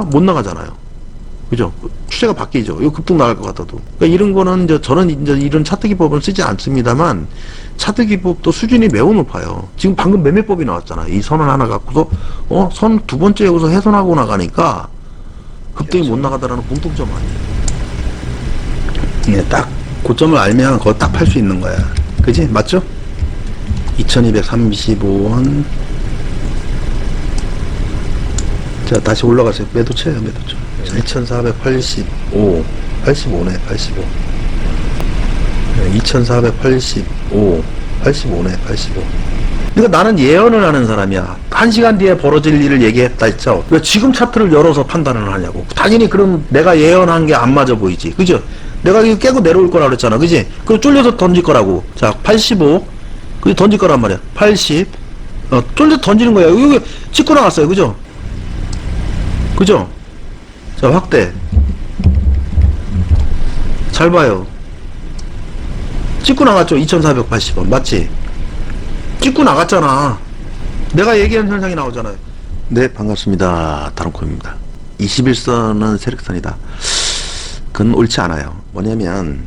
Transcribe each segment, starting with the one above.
못 나가잖아요. 그죠? 추세가 바뀌죠. 이거 급등 나갈 것 같아도. 그러니까 이런 거는 이제 저는 이제 이런 차트 기법은 쓰지 않습니다만 차트 기법도 수준이 매우 높아요. 지금 방금 매매법이 나왔잖아. 이 선을 하나 갖고서 어, 선 두 번째 여기서 훼손하고 나가니까 급등이 못 나가다라는 공통점 아니에요. 예, 딱 고점을 알면 그거 딱 팔 수 있는 거야. 그지? 맞죠? 2235원. 자, 다시 올라가세요. 매도 쳐요, 매도 쳐. 자, 2485. 85네, 85. 네, 2485. 85네, 85. 그러니까 나는 예언을 하는 사람이야. 한 시간 뒤에 벌어질 일을 얘기했다 했죠. 왜 지금 차트를 열어서 판단을 하냐고. 당연히 그럼 내가 예언한 게 안 맞아 보이지. 그죠? 내가 이거 깨고 내려올 거라 그랬잖아. 그지? 그럼 쫄려서 던질 거라고. 자, 85. 그게 던질 거란 말이야. 80. 어, 쫄려서 던지는 거야. 여기 찍고 나갔어요. 그죠? 그죠? 자, 확대. 잘 봐요. 찍고 나갔죠. 2480원. 맞지? 찍고 나갔잖아. 내가 얘기한 현상이 나오잖아요. 네, 반갑습니다. 다른코입니다. 21선은 세력선이다. 그건 옳지 않아요. 뭐냐면,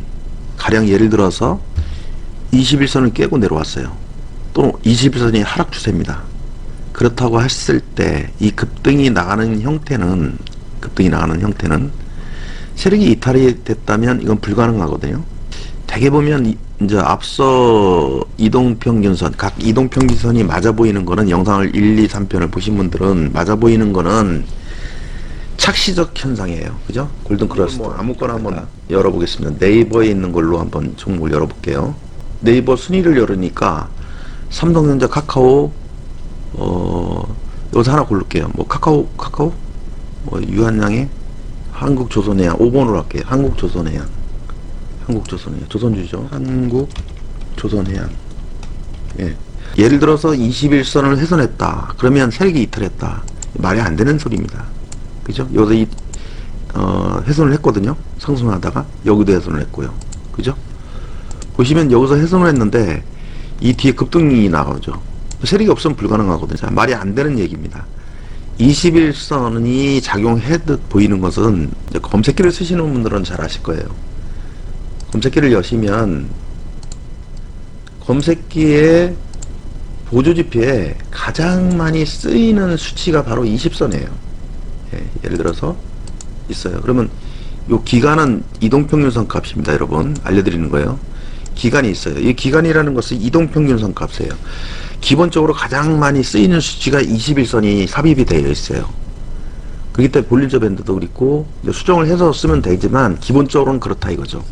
가령 예를 들어서 21선을 깨고 내려왔어요. 또 21선이 하락 추세입니다. 그렇다고 했을 때 이 급등이 나가는 형태는 급등이 나가는 형태는 세력이 이탈이 됐다면 이건 불가능하거든요. 대개 보면 이- 이제 앞서 이동평균선 각 이동평균선이 맞아 보이는 거는 영상을 1, 2, 3편을 보신 분들은 맞아 보이는 거는 착시적 현상이에요. 그죠? 골든크러스트 뭐 아무거나 한번 열어보겠습니다. 네이버에 있는 걸로 한번 종목을 열어볼게요. 네이버 순위를 열으니까 삼성전자 카카오 어 여기서 하나 고를게요. 뭐 카카오 카카오 뭐 유한양의 한국조선해양 5번으로 할게요. 한국조선해양 한국조선해양 조선주죠. 한국조선해양 예. 예를 들어서 21선을 훼손했다. 그러면 세력이 이탈했다. 말이 안 되는 소리입니다. 그죠? 여기서 이, 어, 훼손을 했거든요. 상승하다가 여기도 훼손을 했고요. 그죠? 보시면 여기서 훼손을 했는데 이 뒤에 급등이 나오죠. 세력이 없으면 불가능하거든요. 자, 말이 안 되는 얘기입니다. 21선이 작용해듯 보이는 것은 검색기를 쓰시는 분들은 잘 아실 거예요. 검색기를 여시면 검색기에 보조지표에 가장 많이 쓰이는 수치가 바로 20선이에요. 예, 예를 들어서 있어요. 그러면 요 기간은 이동평균선 값입니다, 여러분. 알려드리는 거예요. 기간이 있어요. 이 기간이라는 것은 이동평균선 값이에요. 기본적으로 가장 많이 쓰이는 수치가 21선이 삽입이 되어 있어요. 그렇기 때문에 볼린저 밴드도 그렇고 수정을 해서 쓰면 되지만 기본적으로는 그렇다 이거죠.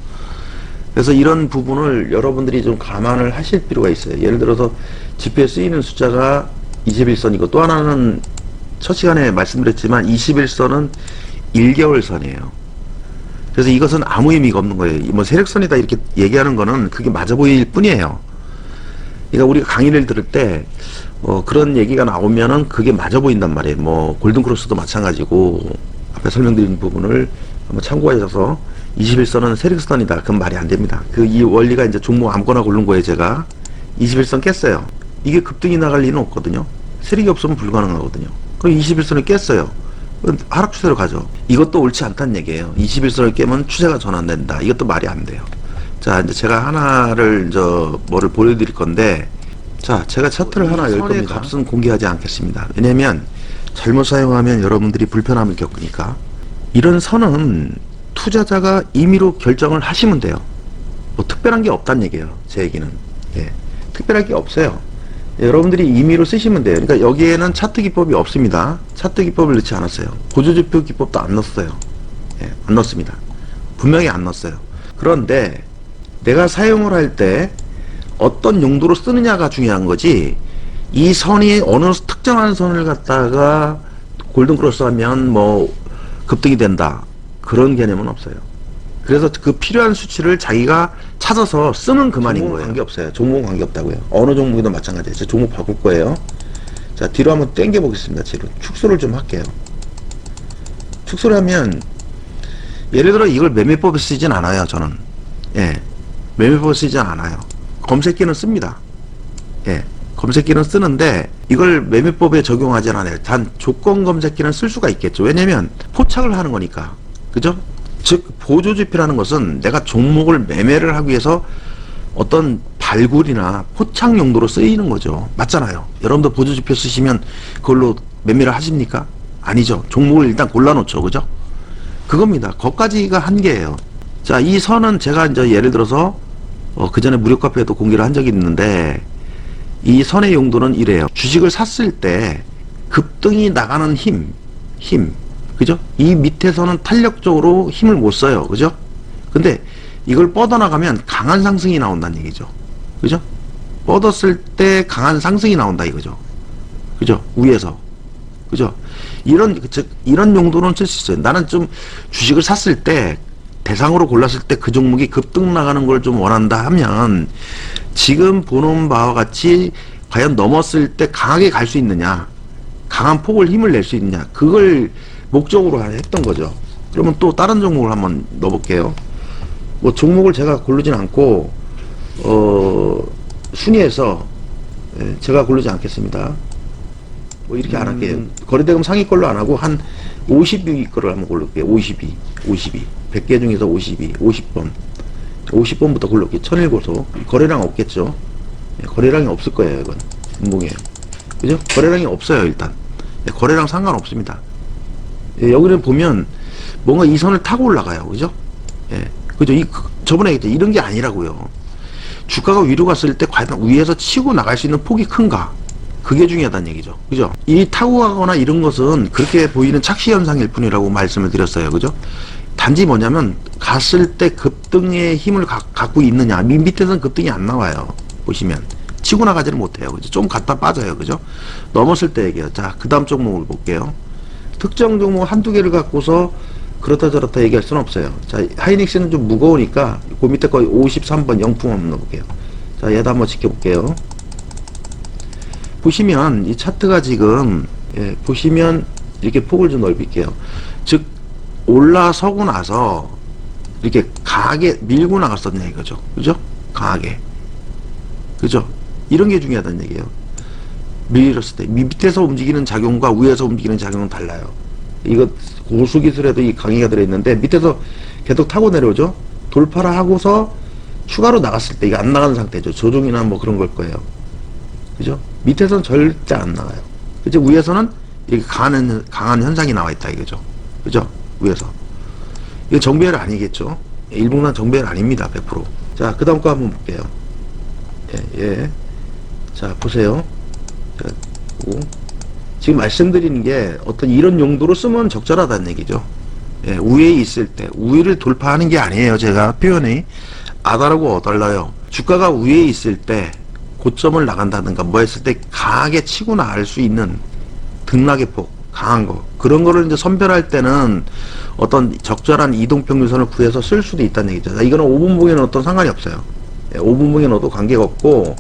그래서 이런 부분을 여러분들이 좀 감안을 하실 필요가 있어요. 예를 들어서 지표에 쓰이는 숫자가 21선이고 또 하나는 첫 시간에 말씀드렸지만 21선은 1개월 선이에요. 그래서 이것은 아무 의미가 없는 거예요. 뭐 세력선이다 이렇게 얘기하는 거는 그게 맞아 보일 뿐이에요. 그러니까 우리가 강의를 들을 때 어, 그런 얘기가 나오면은 그게 맞아 보인단 말이에요. 뭐 골든크로스도 마찬가지고 앞에 설명드린 부분을 한번 참고하셔서 21선은 세력선이다. 그건 말이 안 됩니다. 그 이 원리가 이제 종목 아무거나 고른 거예요. 제가 21선 깼어요. 이게 급등이 나갈 리는 없거든요. 세력이 없으면 불가능하거든요. 그럼 21선을 깼어요. 하락 추세로 가죠. 이것도 옳지 않다는 얘기예요. 21선을 깨면 추세가 전환된다. 이것도 말이 안 돼요. 자, 이제 제가 하나를 저 뭐를 보여드릴 건데, 자, 제가 차트를 하나 열 겁니다. 값은 공개하지 않겠습니다. 왜냐면 잘못 사용하면 여러분들이 불편함을 겪으니까 이런 선은 투자자가 임의로 결정을 하시면 돼요. 뭐 특별한 게 없다는 얘기예요. 제 얘기는. 예. 특별할 게 없어요. 예, 여러분들이 임의로 쓰시면 돼요. 그러니까 여기에는 차트 기법이 없습니다. 차트 기법을 넣지 않았어요. 보조지표 기법도 안 넣었어요. 예, 안 넣습니다. 분명히 안 넣었어요. 그런데 내가 사용을 할 때 어떤 용도로 쓰느냐가 중요한 거지. 이 선이 어느 특정한 선을 갖다가 골든크로스 하면 뭐 급등이 된다. 그런 개념은 없어요. 그래서 그 필요한 수치를 자기가 찾아서 쓰면 그만인 거예요. 관계 없어요. 종목은 관계 없다고요. 어느 종목이든 마찬가지예요. 제 종목 바꿀 거예요. 자 뒤로 한번 당겨 보겠습니다. 뒤로 축소를 좀 할게요. 축소를 하면 예를 들어 이걸 매매법에 쓰진 않아요 저는. 예 매매법에 쓰지 않아요 검색기는 씁니다 예 검색기는 쓰는데 이걸 매매법에 적용하진 않아요. 단 조건 검색기는 쓸 수가 있겠죠. 왜냐면 포착을 하는 거니까. 그죠? 즉 보조지표라는 것은 내가 종목을 매매를 하기 위해서 어떤 발굴이나 포착 용도로 쓰이는 거죠. 맞잖아요. 여러분도 보조지표 쓰시면 그걸로 매매를 하십니까? 아니죠. 종목을 일단 골라놓죠. 그죠? 그겁니다. 거기까지가 한계예요. 자, 이 선은 제가 이제 예를 들어서 어, 그 전에 무료 카페에도 공개를 한 적이 있는데 이 선의 용도는 이래요. 주식을 샀을 때 급등이 나가는 힘, 힘, 그죠? 이 밑에서는 탄력적으로 힘을 못 써요, 그죠? 근데 이걸 뻗어나가면 강한 상승이 나온다는 얘기죠, 그죠? 뻗었을 때 강한 상승이 나온다 이거죠, 그죠? 위에서, 그죠? 이런 즉 이런 용도는 쓸 수 있어요. 나는 좀 주식을 샀을 때 대상으로 골랐을 때 그 종목이 급등 나가는 걸 좀 원한다 하면 지금 보는 바와 같이 과연 넘었을 때 강하게 갈 수 있느냐, 강한 폭을 힘을 낼 수 있느냐, 그걸 목적으로 했던 거죠. 그러면 또 다른 종목을 한번 넣어볼게요. 뭐 종목을 제가 고르진 않고 어 순위에서 예, 제가 고르지 않겠습니다. 뭐 이렇게 안 할게요. 거래대금 상위 걸로 안 하고 한 50위 거를 한번 고를게요. 52, 52. 100개 중에서 52, 50번. 50번부터 골랐게 1001고소. 거래량 없겠죠. 예, 거래량이 없을 거예요, 이건. 운봉이에요. 그죠? 거래량이 없어요, 일단. 예, 거래량 상관없습니다. 예, 여기는 보면 뭔가 이 선을 타고 올라가요. 그죠? 예. 그죠? 이, 그- 저번에 얘기했죠. 이런 게 아니라고요. 주가가 위로 갔을 때 과연 위에서 치고 나갈 수 있는 폭이 큰가? 그게 중요하다는 얘기죠. 그죠? 이 타고 가거나 이런 것은 그렇게 보이는 착시 현상일 뿐이라고 말씀을 드렸어요. 그죠? 단지 뭐냐면 갔을 때 급등의 힘을 가, 갖고 있느냐. 밑- 밑에서는 급등이 안 나와요. 보시면. 치고 나가지는 못해요. 그죠? 좀 갔다 빠져요. 그죠? 넘었을 때 얘기해요. 자, 그 다음 종목을 볼게요. 특정 종목 한두 개를 갖고서 그렇다 저렇다 얘기할 수는 없어요. 자, 하이닉스는 좀 무거우니까 그 밑에 거 53번 영풍 한번 넣어볼게요. 자, 얘도 한번 지켜볼게요. 보시면 이 차트가 지금 예, 보시면 이렇게 폭을 좀 넓힐게요. 즉 올라서고 나서 이렇게 강하게 밀고 나갔었냐 이거죠. 그죠? 강하게. 그죠? 이런 게 중요하다는 얘기예요. 밀었을 때 밑에서 움직이는 작용과 위에서 움직이는 작용은 달라요. 이거 고수 기술에도 이 강의가 들어있는데 밑에서 계속 타고 내려오죠. 돌파를 하고서 추가로 나갔을 때 이게 안 나가는 상태죠. 조종이나 뭐 그런 걸 거예요. 그죠? 밑에서는 절대 안 나가요. 그죠? 위에서는 이렇게 강한, 강한 현상이 나와 있다 이거죠. 그죠? 위에서. 이거 정배열 아니겠죠? 예, 일봉난 정배열 아닙니다. 100%. 자, 그 다음 거 한번 볼게요. 예, 예. 자, 보세요. 자. 지금 말씀드리는 게 어떤 이런 용도로 쓰면 적절하다는 얘기죠. 예, 우에 있을 때, 우위를 돌파하는 게 아니에요. 제가 표현이. 아다르고 어달라요. 주가가 위에 있을 때, 고점을 나간다든가 뭐 했을 때 강하게 치고 나갈 수 있는 등락의 폭, 강한 거. 그런 거를 이제 선별할 때는 어떤 적절한 이동평균선을 구해서 쓸 수도 있다는 얘기죠. 이거는 5분봉에는 어떤 상관이 없어요. 예, 5분봉에 넣어도 관계가 없고,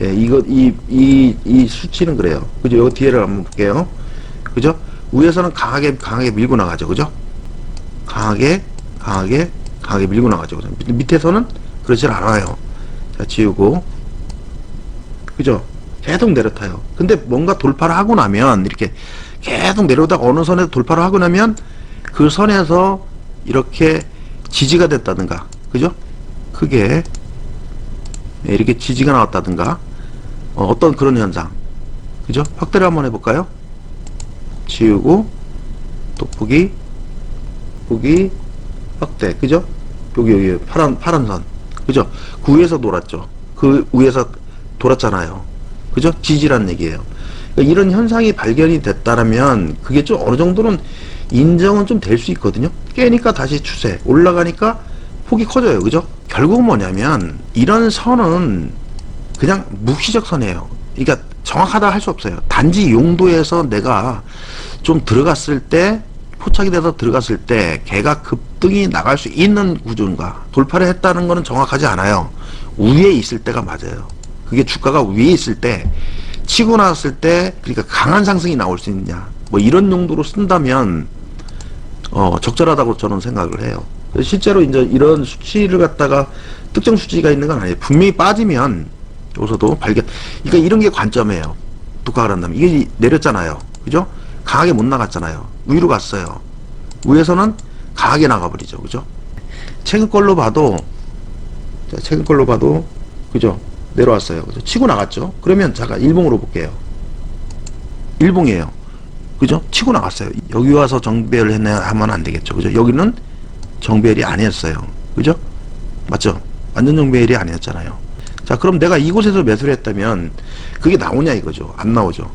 예, 이거, 이, 이, 이 수치는 그래요. 그죠? 요 뒤에를 한번 볼게요. 그죠? 위에서는 강하게, 강하게 밀고 나가죠. 그죠? 강하게, 강하게, 강하게 밀고 나가죠. 그죠? 밑- 밑에서는 그렇지 않아요. 자, 지우고. 그죠? 계속 내려타요. 근데 뭔가 돌파를 하고 나면, 이렇게 계속 내려오다가 어느 선에서 돌파를 하고 나면, 그 선에서 이렇게 지지가 됐다든가. 그죠? 크게. 네, 이렇게 지지가 나왔다든가 어, 떤 그런 현상 그죠? 확대를 한번 해볼까요? 지우고 또 보기 보기 확대 그죠? 여기 여기 파란 파란 선 그죠? 그 위에서 돌았죠 그 위에서 돌았잖아요 그죠? 지지란 얘기예요 그러니까 이런 현상이 발견이 됐다라면 그게 좀 어느 정도는 인정은 좀 될 수 있거든요 깨니까 다시 추세 올라가니까 폭이 커져요. 그죠? 결국은 뭐냐면 이런 선은 그냥 묵시적 선이에요. 그러니까 정확하다 할 수 없어요. 단지 용도에서 내가 좀 들어갔을 때 포착이 돼서 들어갔을 때 걔가 급등이 나갈 수 있는 구조인가 돌파를 했다는 거는 정확하지 않아요. 위에 있을 때가 맞아요. 그게 주가가 위에 있을 때 치고 나왔을 때 그러니까 강한 상승이 나올 수 있느냐 뭐 이런 용도로 쓴다면 어, 적절하다고 저는 생각을 해요. 실제로 이제 이런 수치를 갖다가 특정 수치가 있는 건 아니에요. 분명히 빠지면 요소도 발견. 그러니까 이런 게 관점이에요. 독하가 난다면 이게 내렸잖아요. 그죠? 강하게 못 나갔잖아요. 위로 갔어요. 위에서는 강하게 나가버리죠. 그죠? 최근 걸로 봐도 자, 최근 걸로 봐도 그죠? 내려왔어요. 그죠? 치고 나갔죠. 그러면 잠깐 일봉으로 볼게요. 일봉이에요. 그죠? 치고 나갔어요. 여기 와서 정배열 했네 하면 안 되겠죠. 그죠? 여기는 정배열이 아니었어요. 그죠? 맞죠? 완전 정배열이 아니었잖아요. 자, 그럼 내가 이곳에서 매수를 했다면 그게 나오냐 이거죠. 안 나오죠.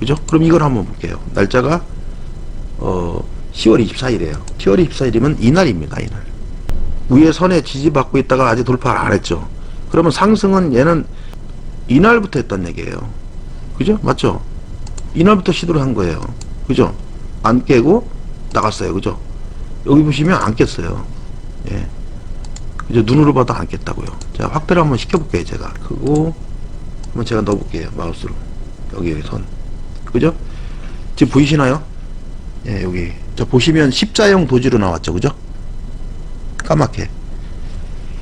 그죠? 그럼 이걸 한번 볼게요. 날짜가 어 10월 24일이에요. 10월 24일이면 이날입니다. 이날. 위에 선에 지지받고 있다가 아직 돌파를 안 했죠. 그러면 상승은 얘는 이날부터 했단 얘기예요. 그죠? 맞죠? 이날부터 시도를 한 거예요. 그죠? 안 깨고 나갔어요. 그죠? 여기 보시면 안 깼어요. 예. 그죠? 눈으로 봐도 안 깼다고요. 자, 확대를 한번 시켜볼게요. 제가. 그거 한번 제가 넣어볼게요. 마우스로. 여기 선. 그죠? 지금 보이시나요? 예, 여기. 자, 보시면 십자형 도지로 나왔죠. 그죠? 까맣게.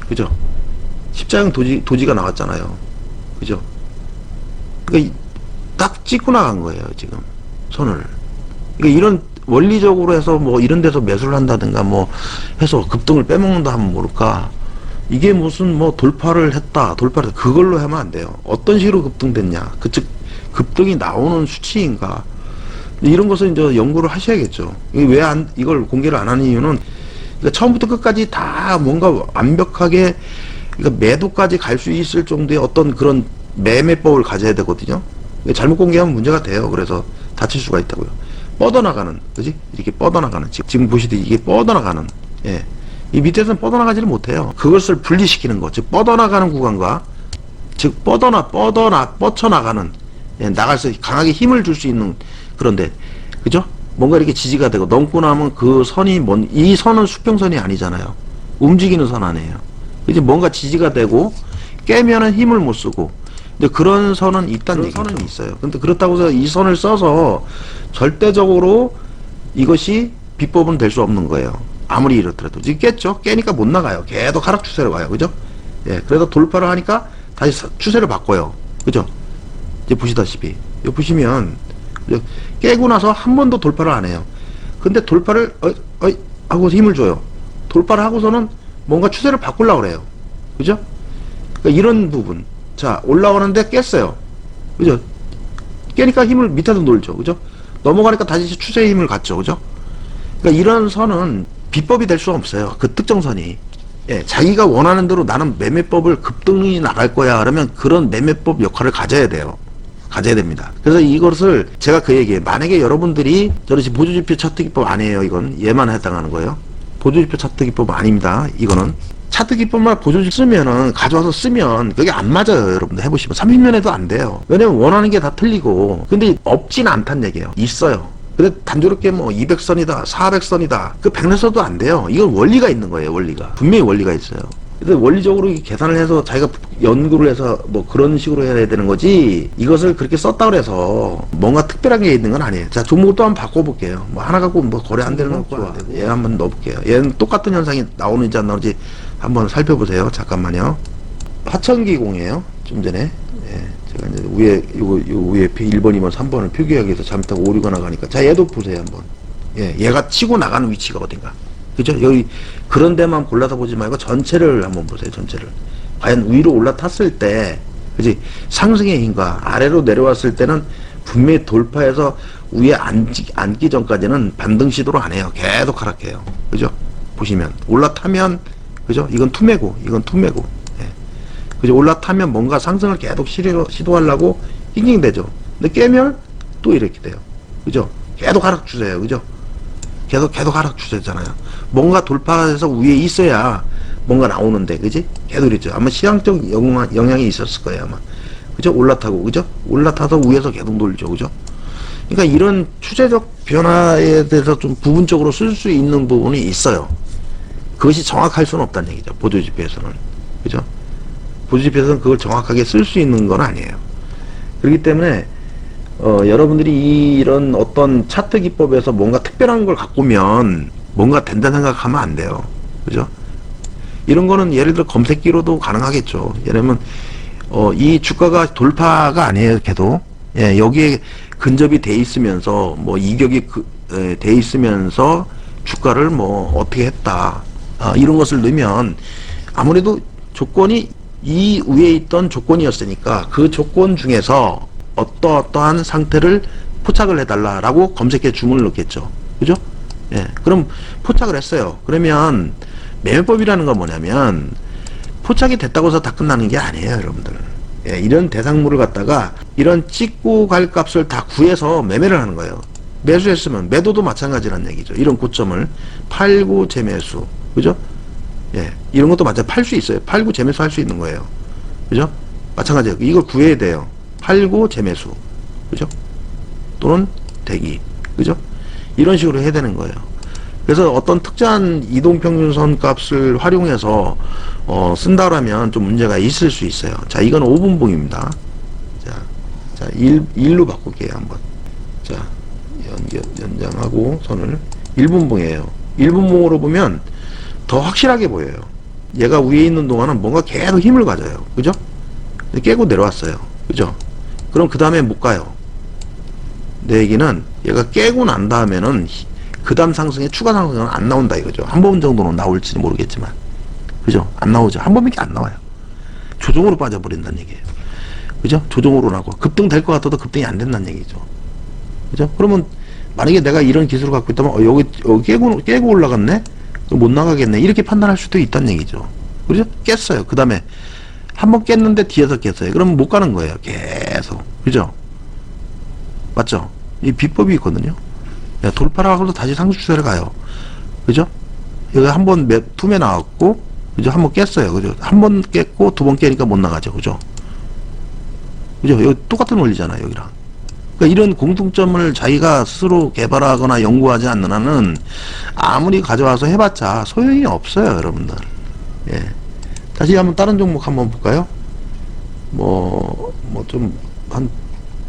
그죠? 십자형 도지, 도지가 나왔잖아요. 그죠? 이- 딱 찍고 나간 거예요, 지금. 손을. 그러니까 이런 원리적으로 해서 뭐 이런 데서 매수를 한다든가 뭐 해서 급등을 빼먹는다 하면 모를까. 이게 무슨 뭐 돌파를 했다, 돌파를 했다. 그걸로 하면 안 돼요. 어떤 식으로 급등됐냐. 그 즉, 급등이 나오는 수치인가. 이런 것을 이제 연구를 하셔야겠죠. 왜 안, 이걸 공개를 안 하는 이유는 그러니까 처음부터 끝까지 다 뭔가 완벽하게 그러니까 매도까지 갈 수 있을 정도의 어떤 그런 매매법을 가져야 되거든요. 잘못 공개하면 문제가 돼요. 그래서 다칠 수가 있다고요. 뻗어나가는, 그지? 이렇게 뻗어나가는. 지금, 보시듯이 이게 뻗어나가는. 예. 이 밑에서는 뻗어나가지를 못해요. 그것을 분리시키는 거. 즉, 뻗어나가는 구간과, 즉, 뻗어나, 뻗어나, 뻗쳐나가는, 예, 나갈서 강하게 힘을 줄 수 있는 그런데, 그죠? 뭔가 이렇게 지지가 되고, 넘고 나면 그 선이 뭔, 이 선은 수평선이 아니잖아요. 움직이는 선 아니에요. 이제 뭔가 지지가 되고, 깨면은 힘을 못 쓰고, 근데 그런 선은 있다는 얘기죠. 선은 있어요. 근데 그렇다고 해서 이 선을 써서 절대적으로 이것이 비법은 될 수 없는 거예요. 아무리 이렇더라도. 지금 깼죠? 깨니까 못 나가요. 계속 하락 추세로 가요. 그죠? 예. 그래서 돌파를 하니까 다시 사- 추세를 바꿔요. 그죠? 이제 보시다시피. 여기 보시면? 깨고 나서 한 번도 돌파를 안 해요. 근데 돌파를, 어이, 어이, 하고 힘을 줘요. 돌파를 하고서는 뭔가 추세를 바꾸려고 그래요. 그죠? 그러니까 이런 부분. 자, 올라오는데 깼어요. 그죠? 깨니까 힘을 밑에서 놀죠. 그죠? 넘어가니까 다시 추세의 힘을 갖죠. 그죠? 그러니까 이런 선은 비법이 될 수 없어요. 그 특정 선이. 예, 자기가 원하는 대로 나는 매매법을 급등이 나갈 거야. 그러면 그런 매매법 역할을 가져야 돼요. 가져야 됩니다. 그래서 이것을 제가 그 얘기예요. 만약에 여러분들이 저는 지금 보조지표 차트 기법 아니에요. 이건 얘만 해당하는 거예요. 보조지표 차트 기법 아닙니다. 이거는 차트 기법만 보조지 쓰면은 가져와서 쓰면 그게 안 맞아요. 여러분들 해보시면 30년에도 안 돼요. 왜냐면 원하는 게 다 틀리고 근데 없진 않단 얘기예요. 있어요. 근데 단조롭게 뭐 200선이다, 400선이다. 그 백내서도 안 돼요. 이건 원리가 있는 거예요, 원리가. 분명히 원리가 있어요. 근데 원리적으로 계산을 해서 자기가 연구를 해서 뭐 그런 식으로 해야 되는 거지 이것을 그렇게 썼다 그래서 뭔가 특별한 게 있는 건 아니에요. 자, 종목을 또 한번 바꿔볼게요. 뭐 하나 갖고 뭐 거래 안 되는 거 좋아. 얘 한번 넣어볼게요. 얘는 똑같은 현상이 나오는지 안 나오는지 한번 살펴보세요. 잠깐만요. 하천기공이에요. 좀 전에. 예, 제가 이제 위에, 요거, 요 위에 1번, 2번, 3번을 표기하기 위해서 잘못하고 오류가 나가니까. 자, 얘도 보세요, 한번. 예, 얘가 치고 나가는 위치가 어딘가. 그죠? 여기, 그런 데만 골라서 보지 말고 전체를 한번 보세요, 전체를. 과연 위로 올라탔을 때, 그지? 상승의 힘과 아래로 내려왔을 때는 분명히 돌파해서 위에 앉기, 앉기 전까지는 반등 시도를 안 해요. 계속 하락해요. 그죠? 보시면. 올라타면, 그죠? 이건 투매고, 이건 투매고. 예. 그죠? 올라타면 뭔가 상승을 계속 시도, 시도하려고 낑낑대죠. 근데 깨면 또 이렇게 돼요. 그죠? 계속 하락 추세예요. 그죠? 계속 계속 하락 추세잖아요. 뭔가 돌파해서 위에 있어야 뭔가 나오는데, 그지? 계속 이랬죠. 아마 시장적 영향, 영향이 있었을 거예요, 아마. 그죠? 올라타고, 그죠? 올라타서 위에서 계속 놀죠, 그죠? 그러니까 이런 추세적 변화에 대해서 좀 부분적으로 쓸 수 있는 부분이 있어요. 그것이 정확할 수는 없다는 얘기죠. 보조지표에서는. 그죠? 보조지표에서는 그걸 정확하게 쓸 수 있는 건 아니에요. 그렇기 때문에 어, 여러분들이 이런 어떤 차트 기법에서 뭔가 특별한 걸 갖고 오면 뭔가 된다 생각하면 안 돼요. 그죠? 이런 거는 예를 들어 검색기로도 가능하겠죠. 예를 들면 어, 이 주가가 돌파가 아니에요. 걔도 예, 여기에 근접이 돼 있으면서 뭐 이격이 그, 에, 돼 있으면서 주가를 뭐 어떻게 했다 아, 이런 것을 넣으면 아무래도 조건이 이 위에 있던 조건이었으니까 그 조건 중에서 어떠어떠한 상태를 포착을 해달라라고 검색해 주문을 넣겠죠. 그죠? 예. 그럼 포착을 했어요. 그러면 매매법이라는 건 뭐냐면 포착이 됐다고 해서 다 끝나는 게 아니에요, 여러분들. 예, 이런 대상물을 갖다가 이런 찍고 갈 값을 다 구해서 매매를 하는 거예요. 매수했으면 매도도 마찬가지란 얘기죠. 이런 고점을 팔고 재매수. 그죠? 예. 이런 것도 마찬가지 팔 수 있어요. 팔고 재매수 할 수 있는 거예요. 그죠? 마찬가지예요. 이걸 구해야 돼요. 팔고 재매수. 그죠? 또는 대기. 그죠? 이런 식으로 해야 되는 거예요. 그래서 어떤 특정한 이동평균선 값을 활용해서 어, 쓴다라면 좀 문제가 있을 수 있어요. 자, 이건 5분봉입니다. 자, 자, 1, 1로 바꿀게요, 한번. 자, 연, 연, 연장하고 선을 1분봉이에요. 1분봉으로 보면 더 확실하게 보여요. 얘가 위에 있는 동안은 뭔가 계속 힘을 가져요. 그죠? 깨고 내려왔어요. 그죠? 그럼 그 다음에 못 가요. 내 얘기는 얘가 깨고 난 다음에는 그 다음 상승에 추가 상승은 안 나온다 이거죠. 한 번 정도는 나올지 모르겠지만. 그죠? 안 나오죠. 한 번밖에 안 나와요. 조정으로 빠져버린다는 얘기예요. 그죠? 조정으로 나고 급등 될 것 같아도 급등이 안 된다는 얘기죠. 그죠? 그러면 만약에 내가 이런 기술을 갖고 있다면 어, 여기, 여기 깨고 깨고 올라갔네. 못 나가겠네. 이렇게 판단할 수도 있다는 얘기죠. 그죠? 깼어요. 그 다음에 한 번 깼는데 뒤에서 깼어요. 그러면 못 가는 거예요. 계속. 그죠? 맞죠? 이 비법이 있거든요. 하고도 다시 상승 추세를 가요. 그죠? 여기 한번 투매 나왔고, 그죠? 한 번 깼어요. 그죠? 한 번 깼고, 두 번 깨니까 못 나가죠. 그죠? 그죠? 여기 똑같은 원리잖아요. 여기랑. 그러니까 이런 공통점을 자기가 스스로 개발하거나 연구하지 않는 한은 아무리 가져와서 해봤자 소용이 없어요. 여러분들. 예. 다시 한번 다른 종목 한번 볼까요? 뭐, 뭐 좀, 한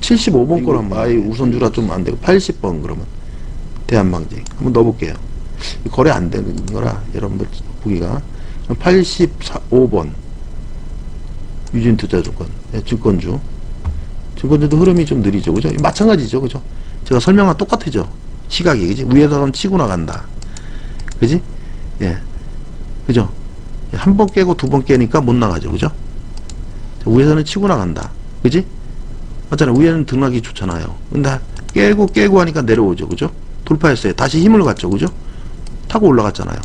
75번 거로 한번, 우선주라 좀 안 되고, 80번 그러면. 대한방직. 한번 넣어볼게요. 거래 안 되는 거라, 여러분들 보기가. 85번. 유진투자조건. 네, 증권주. 증권주도 흐름이 좀 느리죠. 그죠? 마찬가지죠. 그죠? 제가 설명한 똑같아죠. 시각이. 그지? 위에서 치고 나간다. 그지? 예. 그죠? 한 번 깨고 두 번 깨니까 못 나가죠. 그죠? 위에서는 치고 나간다. 그지? 맞잖아요. 위에는 등락이 좋잖아요. 근데 깨고 깨고 하니까 내려오죠. 그죠? 돌파했어요. 다시 힘을 갖죠. 그죠? 타고 올라갔잖아요.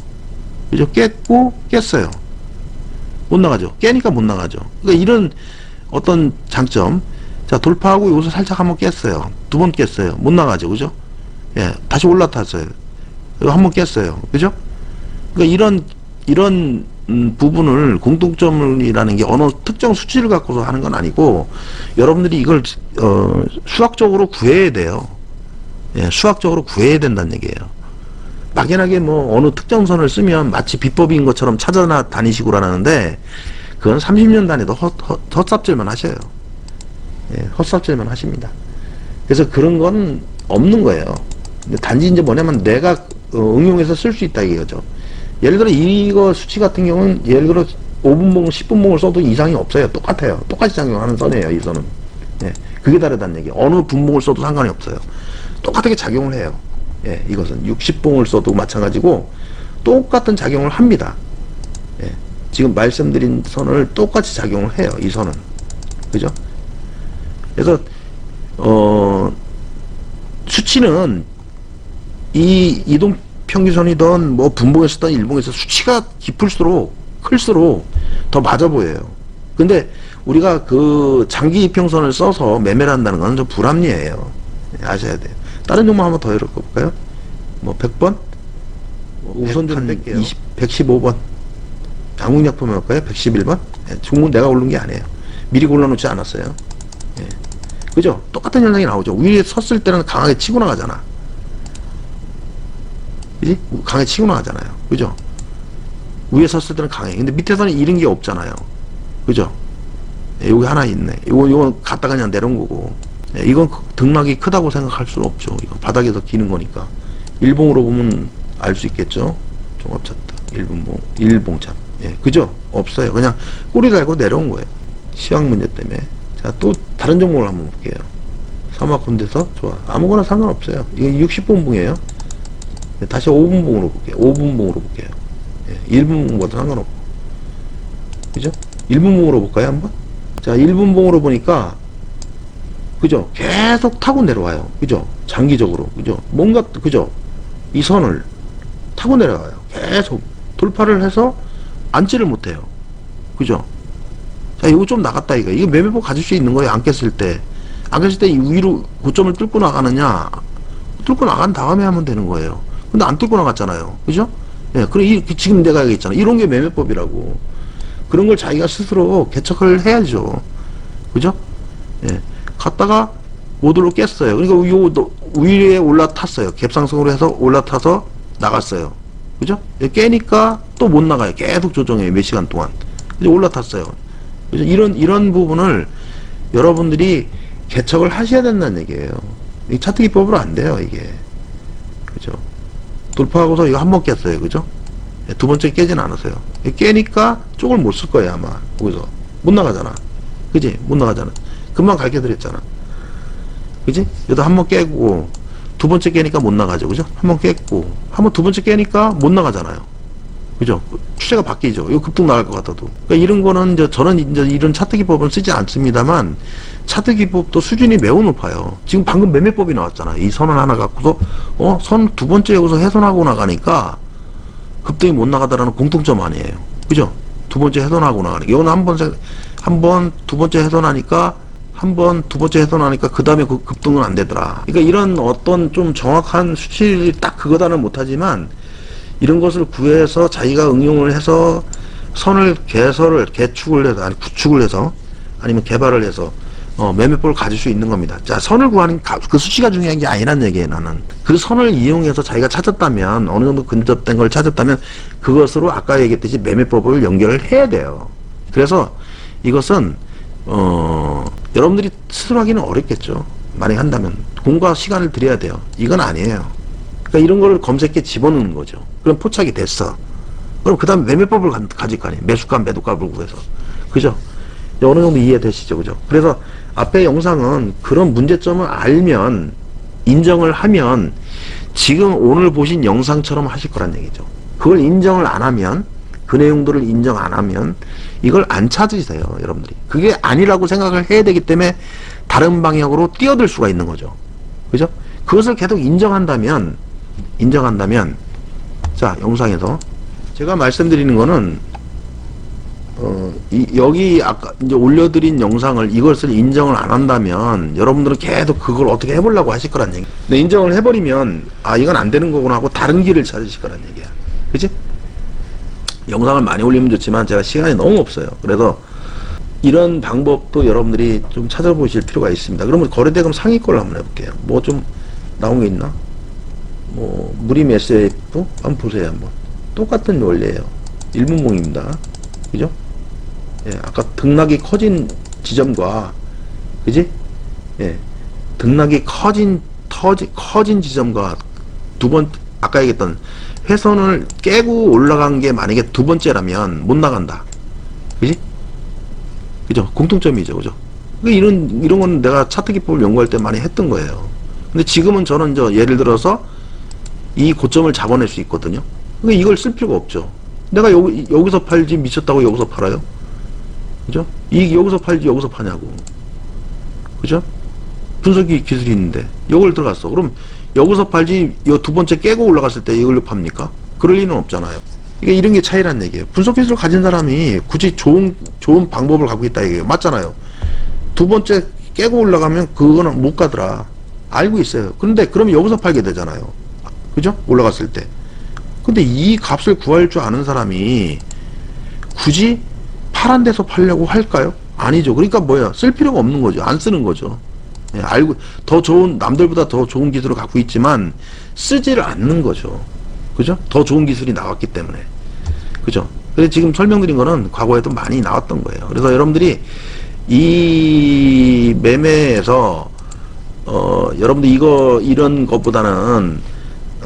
그죠? 깼고 깼어요. 못 나가죠. 깨니까 못 나가죠. 그러니까 이런 어떤 장점. 자, 돌파하고 여기서 살짝 한번 깼어요. 두 번 깼어요. 못 나가죠. 그죠? 예. 다시 올라탔어요. 한 번 깼어요. 그죠? 그러니까 이런 이런 음, 부분을 공통점이라는 게 어느 특정 수치를 갖고서 하는 건 아니고 여러분들이 이걸 어, 수학적으로 구해야 돼요. 예, 수학적으로 구해야 된다는 얘기예요. 막연하게 뭐 어느 특정 선을 쓰면 마치 비법인 것처럼 찾아나 다니시고 하는데 그건 30년 단위도 헛, 헛, 헛삽질만 하셔요. 예, 헛삽질만 하십니다. 그래서 그런 건 없는 거예요. 단지 이제 뭐냐면 내가 어, 응용해서 쓸 수 있다 이거죠. 예를 들어 이거 수치 같은 경우는 예를 들어 5분봉, 10분봉을 써도 이상이 없어요. 똑같아요. 똑같이 작용하는 선이에요. 이 선은. 예, 그게 다르다는 얘기. 어느 분봉을 써도 상관이 없어요. 똑같게 작용을 해요. 예, 이것은 60봉을 써도 마찬가지고 똑같은 작용을 합니다. 예, 지금 말씀드린 선을 똑같이 작용을 해요. 이 선은. 그죠? 그래서 어 수치는 이 이동 평균선이든 뭐 분봉에 쓰든 일봉에서 수치가 깊을수록 클수록 더 맞아 보여요. 근데 우리가 그 장기 이평선을 써서 매매를 한다는 건 좀 불합리해요. 예, 아셔야 돼요. 다른 종목 한번 더 열어볼까요? 뭐 100번? 우선주는 뺄게요. 20, 115번. 장국약품 할까요? 111번? 예, 종목 내가 고른 게 아니에요. 미리 골라놓지 않았어요. 예. 그죠? 똑같은 현상이 나오죠. 위에 섰을 때는 강하게 치고 나가잖아. 그지? 강하게 치고 나가잖아요. 그죠? 위에 섰을 때는 강해. 근데 밑에서는 이런 게 없잖아요. 그죠? 예, 여기 하나 있네. 이거, 이거 갔다가 그냥 내려온 거고. 예, 이건 크- 등락이 크다고 생각할 수는 없죠. 이건 바닥에서 기는 거니까. 일봉으로 보면 알 수 있겠죠? 종합차트. 일분봉, 일봉차. 예, 그죠? 없어요. 그냥 꼬리 달고 내려온 거예요. 시황 문제 때문에. 자, 또 다른 종목을 한번 볼게요. 사막 군대서 좋아. 아무거나 상관없어요. 이거 60분봉이에요. 다시 5분봉으로 볼게요. 5분봉으로 볼게요. 예, 1분봉보다 상관없고. 그죠? 1분봉으로 볼까요, 한번? 자, 1분봉으로 보니까, 그죠? 계속 타고 내려와요. 그죠? 장기적으로. 그죠? 뭔가, 그죠? 이 선을 타고 내려가요. 계속 돌파를 해서 앉지를 못해요. 그죠? 자, 이거 좀 나갔다, 이거. 이거 매매포 가질 수 있는 거예요, 안 깼을 때. 안 깼을 때 이 위로 고점을 뚫고 나가느냐, 뚫고 나간 다음에 하면 되는 거예요. 근데 안 뚫고 나갔잖아요. 그죠? 예, 그래, 이, 지금 내가 얘기했잖아. 이런 게 매매법이라고. 그런 걸 자기가 스스로 개척을 해야죠. 그죠? 예. 갔다가 모듈로 깼어요. 그러니까 요 너- 위에 올라탔어요. 갭상승으로 해서 올라타서 나갔어요. 그죠? 예, 깨니까 또 못 나가요. 계속 조정해요. 몇 시간 동안. 이제 올라탔어요. 그죠? 이런 이런 부분을 여러분들이 개척을 하셔야 된다는 얘기예요. 이 차트 기법으로 안 돼요, 이게. 돌파하고서 이거 한 번 깼어요. 그죠? 예, 두 번째 깨진 않았어요. 예, 깨니까 쪽을 못 쓸 거예요, 아마. 거기서. 못 나가잖아. 그지? 못 나가잖아. 금방 갈게 드렸잖아. 그지? 여기다 한번 깨고, 두 번째 깨니까 못 나가죠. 그죠? 한 번 깼고, 한 번 두 번째 깨니까 못 나가잖아요. 그죠? 추세가 바뀌죠. 이거 급등 나갈 것 같아도. 그러니까 이런 거는 이제 저는 이제 이런 차트 기법은 쓰지 않습니다만, 차트 기법도 수준이 매우 높아요. 지금 방금 매매법이 나왔잖아. 이 선을 하나 갖고서, 어, 선 두 번째 여기서 훼손하고 나가니까, 급등이 못 나가다라는 공통점 아니에요. 그죠? 두 번째 훼손하고 나가니까. 이거는 한 번, 한 번, 두 번째 훼손하니까, 한 번, 두 번째 훼손하니까, 그 다음에 그 급등은 안 되더라. 그러니까 이런 어떤 좀 정확한 수치를 딱 그거다는 못하지만, 이런 것을 구해서 자기가 응용을 해서 선을 개설을 개축을 해서 아니 구축을 해서 아니면 개발을 해서 어, 매매법을 가질 수 있는 겁니다. 자 선을 구하는 가- 그 수치가 중요한 게 아니란 얘기예요. 나는 그 선을 이용해서 자기가 찾았다면 어느 정도 근접된 걸 찾았다면 그것으로 아까 얘기했듯이 매매법을 연결을 해야 돼요. 그래서 이것은 어 여러분들이 스스로 하기는 어렵겠죠. 만약 한다면 공과 시간을 들여야 돼요. 이건 아니에요. 그러니까 이런 거를 검색해 집어넣는 거죠. 그럼 포착이 됐어. 그럼 그 다음에 매매법을 가, 가질 거 아니에요. 매수값, 매도값을 구해서. 그죠? 어느 정도 이해되시죠? 그죠? 그래서 앞에 영상은 그런 문제점을 알면, 인정을 하면, 지금 오늘 보신 영상처럼 하실 거란 얘기죠. 그걸 인정을 안 하면, 그 내용들을 인정 안 하면, 이걸 안 찾으세요, 여러분들이. 그게 아니라고 생각을 해야 되기 때문에, 다른 방향으로 뛰어들 수가 있는 거죠. 그죠? 그것을 계속 인정한다면, 인정한다면 자 영상에서 제가 말씀드리는 거는 어, 이, 여기 아까 이제 올려드린 영상을 이것을 인정을 안 한다면 여러분들은 계속 그걸 어떻게 해보려고 하실 거란 얘기. 근데 인정을 해버리면 아 이건 안 되는 거구나 하고 다른 길을 찾으실 거란 얘기야. 그지? 영상을 많이 올리면 좋지만 제가 시간이 너무 없어요. 그래서 이런 방법도 여러분들이 좀 찾아보실 필요가 있습니다. 그러면 거래대금 상위 걸 한번 해볼게요. 뭐 좀 나온 게 있나? 뭐 무림 SF 한번 보세요 한번. 똑같은 원리예요. 일분봉입니다. 그죠? 예 아까 등락이 커진 지점과 그지? 예 등락이 커진 터지 커진 지점과 두 번 아까 얘기했던 회선을 깨고 올라간 게 만약에 두 번째라면 못 나간다. 그지? 그죠? 공통점이죠 그죠? 그러니까 이런 이런 건 내가 차트 기법을 연구할 때 많이 했던 거예요. 근데 지금은 저는 저 예를 들어서 이 고점을 잡아낼 수 있거든요. 근데 이걸 쓸 필요가 없죠. 내가 여기, 여기서 팔지 미쳤다고 여기서 팔아요? 그죠? 이 여기서 팔지 여기서 파냐고. 그죠? 분석기 기술이 있는데 이걸 들어갔어. 그럼 여기서 팔지 이 두 번째 깨고 올라갔을 때 이걸로 팝니까? 그럴 리는 없잖아요. 이게 이런 게 차이란 얘기예요. 분석 기술을 가진 사람이 굳이 좋은 좋은 방법을 갖고 있다 이게요. 맞잖아요. 두 번째 깨고 올라가면 그거는 못 가더라. 알고 있어요. 그런데 그러면 여기서 팔게 되잖아요. 그죠? 올라갔을 때. 근데 이 값을 구할 줄 아는 사람이 굳이 파란 데서 팔려고 할까요? 아니죠. 그러니까 뭐야? 쓸 필요가 없는 거죠. 안 쓰는 거죠. 예, 알고 더 좋은 남들보다 더 좋은 기술을 갖고 있지만 쓰지를 않는 거죠. 그죠? 더 좋은 기술이 나왔기 때문에. 그죠? 그래서 지금 설명드린 거는 과거에도 많이 나왔던 거예요. 그래서 여러분들이 이 매매에서 어 여러분들 이거 이런 것보다는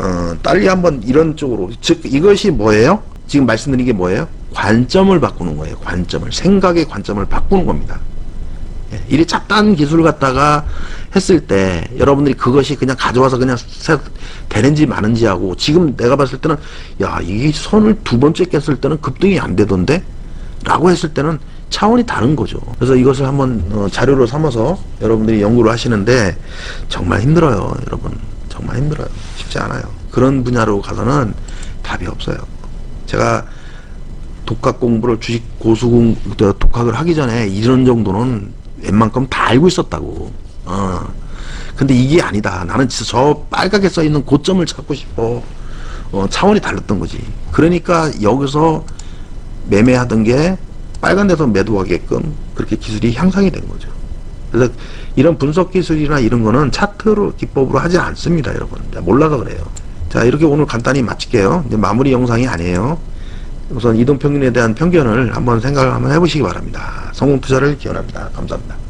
어 빨리 한번 이런 쪽으로 즉 이것이 뭐예요? 지금 말씀드린 게 뭐예요? 관점을 바꾸는 거예요. 관점을 생각의 관점을 바꾸는 겁니다. 예, 이리 잡다한 기술을 갖다가 했을 때 여러분들이 그것이 그냥 가져와서 그냥 세- 되는지 마는지 하고 지금 내가 봤을 때는 야 이게 선을 두 번째 깼을 때는 급등이 안 되던데 라고 했을 때는 차원이 다른 거죠. 그래서 이것을 한번 어, 자료로 삼아서 여러분들이 연구를 하시는데 정말 힘들어요, 여러분. 정말 힘들어요. 쉽지 않아요. 그런 분야로 가서는 답이 없어요. 제가 독학 공부를 주식 고수공 그 독학을 하기 전에 이런 정도는 웬만큼 다 알고 있었다고. 어. 근데 이게 아니다. 나는 진짜 저 빨갛게 써 있는 고점을 찾고 싶어. 어, 차원이 달랐던 거지. 그러니까 여기서 매매하던 게 빨간 데서 매도하게끔 그렇게 기술이 향상이 된 거죠. 그래서 이런 분석 기술이나 이런 거는 차트로 기법으로 하지 않습니다, 여러분. 몰라서 그래요. 자, 이렇게 오늘 간단히 마칠게요. 이제 마무리 영상이 아니에요. 우선 이동평균에 대한 편견을 한번 생각을 한번 해보시기 바랍니다. 성공 투자를 기원합니다. 감사합니다.